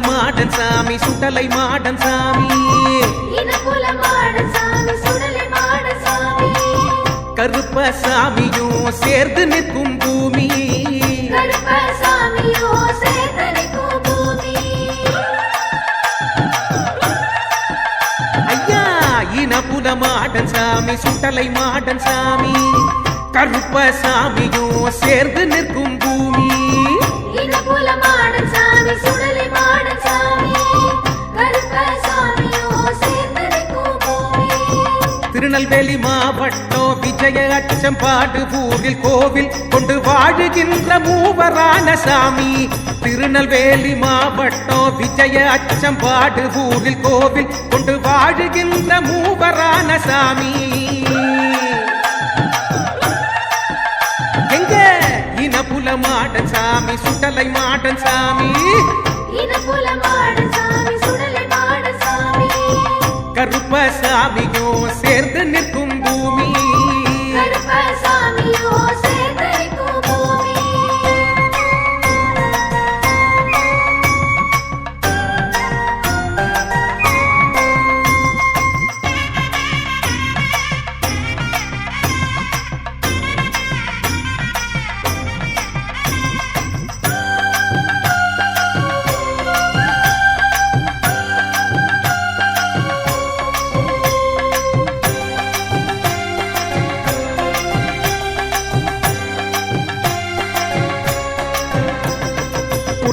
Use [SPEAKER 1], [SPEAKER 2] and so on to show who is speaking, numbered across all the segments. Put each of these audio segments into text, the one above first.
[SPEAKER 1] Modern சாமி சுடலை modern சாமி.
[SPEAKER 2] சுடலை modern சாமி
[SPEAKER 1] கருப்ப சாமியும் சேர்ந்து நிற்கும் பூமி. ஐயா இனபுல மாடன் சாமி சுட்டலை மாடன் சாமி. கருப்ப சாமியும் சேர்ந்து நிற்கும் விஜய அச்சம்பாடு ஊரில் கோவில் கொண்டு வாழுகின்ற மூவரான சாமி. திருநெல்வேலி மாவட்டம் விஜய அச்சம்பாடு ஊரில் கோவில் கொண்டு வாழுகின்ற மூவரான சாமி. எங்க? இனப்புல மாடன் சாமி சுடலை மாடன் சாமி.
[SPEAKER 2] இனக்குல மாடன் சாமி சுடலை மாடன் சாமி.
[SPEAKER 1] கருப்ப சாமியும் சேர்ந்து நிற்கும் பூமி.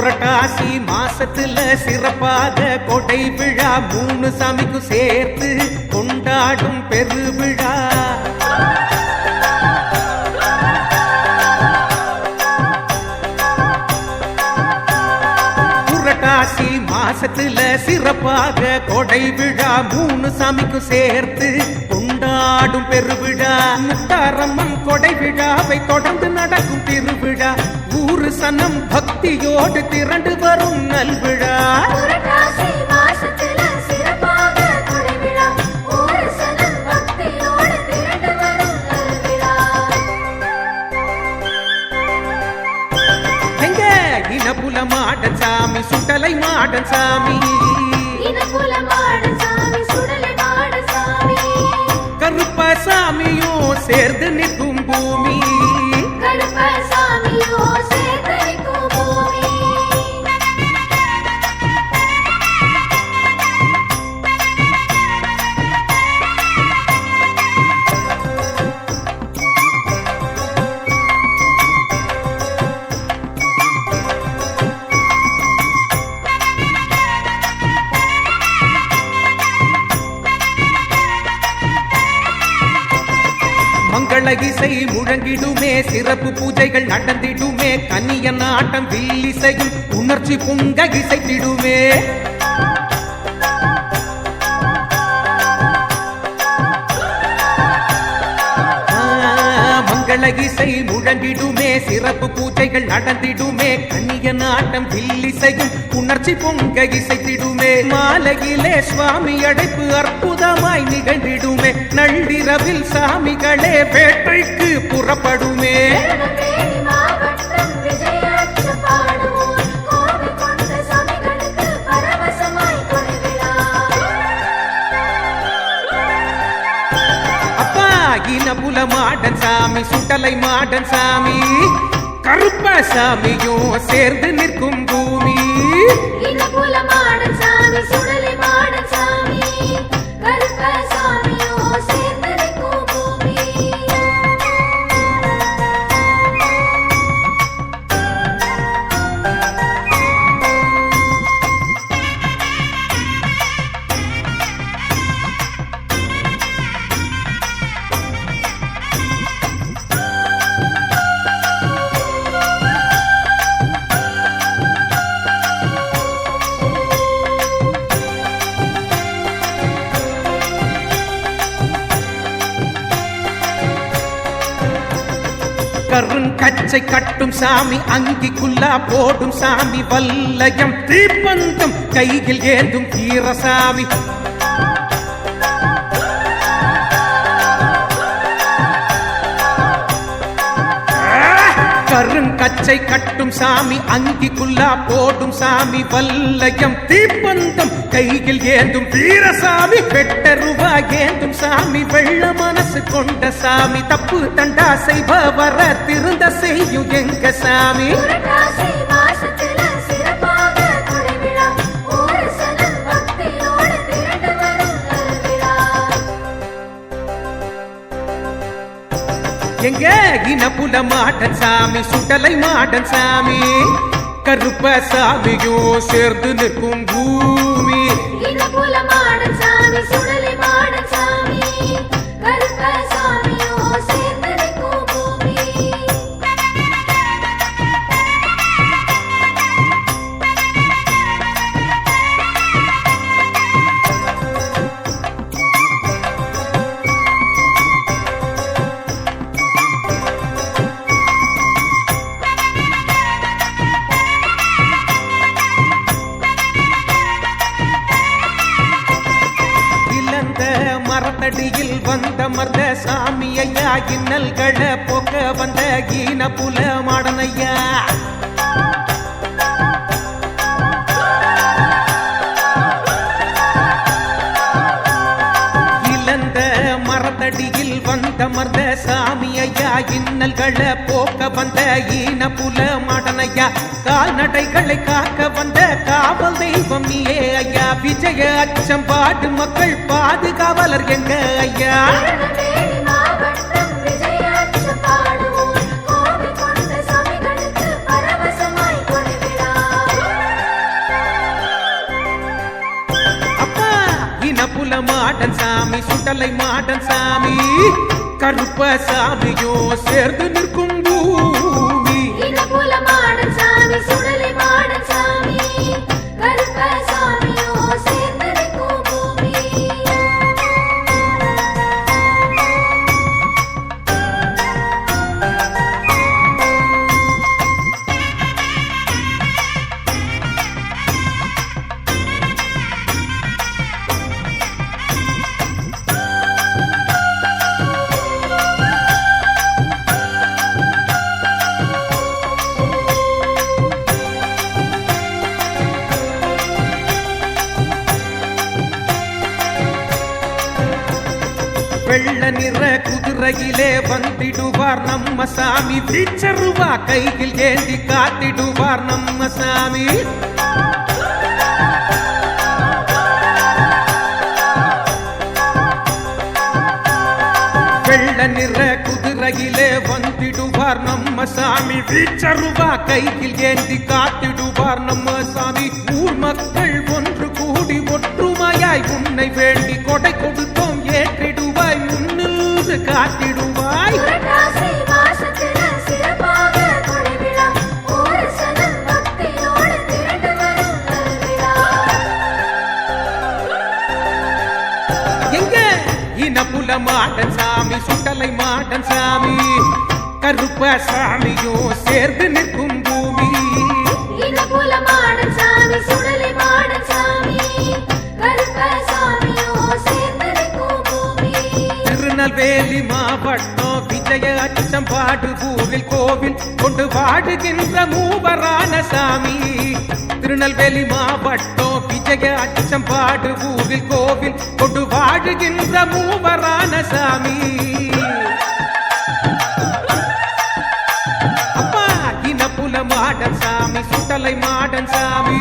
[SPEAKER 1] புரட்டாசி மாசத்துல சிறப்பாக கொடை விழா மூணு சாமிக்கும் சேர்த்து கொண்டாடும் பெருவிழா புரட்டாசி மாசத்துல சிறப்பாக கொடை விழா மூணு சாமிக்கும் சேர்த்து கொண்டாடும் பெருவிழா. முத்தாரம்மன் கொடை விழாவை தொடர்ந்து நடக்கும் திருவிழா. ஊரு சனம் பக்தியோடு திரண்டு வரும் நல்விழா. இனபுல மாடன் சாமி சுட்டலை மாடன் சாமி. சேர்ந்து முழங்கிடுமே சிறப்பு பூஜைகள் நடந்திடுமே கன்னியன் ஆட்டம் வில்லிசையும் உணர்ச்சி புங்க இசைத்திடுமே. மங்கள முழங்கிடுமே சிறப்பு பூஜைகள் நடந்திடுமே கன்னிய நாட்டம் வில்லிசையும் உணர்ச்சி பொங்க இசைத்திடுமே. மாலையிலே சுவாமி அடைப்பு அற்புதமாய் நிகழ்ந்திடுமே நள்ளிரவில் சாமிகளே வேட்டைக்கு புறப்படுமே. இனபுல மாடன் சாமி சுட்டலை மாடன் சாமி. கருப்ப சாமியும் சேர்ந்து நிற்கும் பூமி.
[SPEAKER 2] இனக்குல மாடன் சாமி சுடலை மாடன் சாமி. கருப்ப
[SPEAKER 1] பச்சை கட்டும் சாமி அங்கிக்குள்ளா போடும் சாமி வல்லயம் தீப்பந்தம் கையில் ஏந்தும் வீரசாமி. பச்சை கட்டும் சாமி அங்கி குல்லா போடும் சாமி வல்லயம் தீப்பந்தம் கையில் ஏந்தும் வீரசாமி வெட்ட ரூபா ஏந்தும் சாமி வெள்ள மனசு கொண்ட சாமி தப்பு தண்டா செய்பவர திருந்த செய்யும் எங்க சாமி? எங்க? இனப்புல மாட்டன் சாமி சுடலை மாடன் சாமி. கருப்ப சாமியும் சேர்ந்து நிற்கும் பூமி.
[SPEAKER 2] இனப்புல மாடன் சாமி சுடலை மாடன் சாமி. கருப்ப
[SPEAKER 1] சாமி மர்த சாமி ஐயா இன்னல்களை போக்க வந்த ஈன புல மாடனையா இழந்த மரத்தடியில் வந்த மர்ந்த சாமி ஐயா இன்னல்களை போக்க வந்த ஈன புல மாடனையா கால்நடைகளை காக்க வந்த காவல் தெய்வம் நீயே ஐயா. விஜய அச்சம் பாடு மக்கள் பாதுகாவலர் எங்க ஐயா? மாடன் சாமி சுடலை மாடன் சாமி கருப்ப சாமியோ சேர்ந்து நிற்கும் பூமி.
[SPEAKER 2] மாடன் சாமி சுடலை மாடன் சாமி கருப்ப
[SPEAKER 1] உலகிலே வந்திடுவார் நம்ம சாமி. வீச்சருவா கையில் ஏந்தி காத்திடுவார் நம்ம சாமி. வெள்ள நிற குதிரையிலே வந்திடுவார் நம்ம சாமி. வீச்சருவா கையில் ஏந்தி காத்திடுவார் நம்ம சாமி. ஊர் மக்கள் ஒன்று கூடி ஒற்றுமையாய் உன்னை வேண்டி கொடை கொடுத்தோம்.
[SPEAKER 2] காட்டிடுவாய்.
[SPEAKER 1] எங்க? இனப்புல மாடன் சாமி சுட்டலை மாடன் சாமி கருப்ப சாமியும் சேர்ந்து நிற்கும் பூமி.
[SPEAKER 2] இனப்புல மாடன் சாமி சுடலை
[SPEAKER 1] திருநெல்வேலி மாவட்டம் விஜய அச்சம் பாடுபூரில் கோவில் கொண்டு பாடுகின்ற மூவரான சாமி. திருநெல்வேலி மாவட்டம் விஜய அச்சம் பாடுபூரில் கோவில் கொண்டு பாடுகின்ற மூவரான சாமி. அப்பா இன புல மாடன் சாமி சுட்டலை மாடன் சாமி.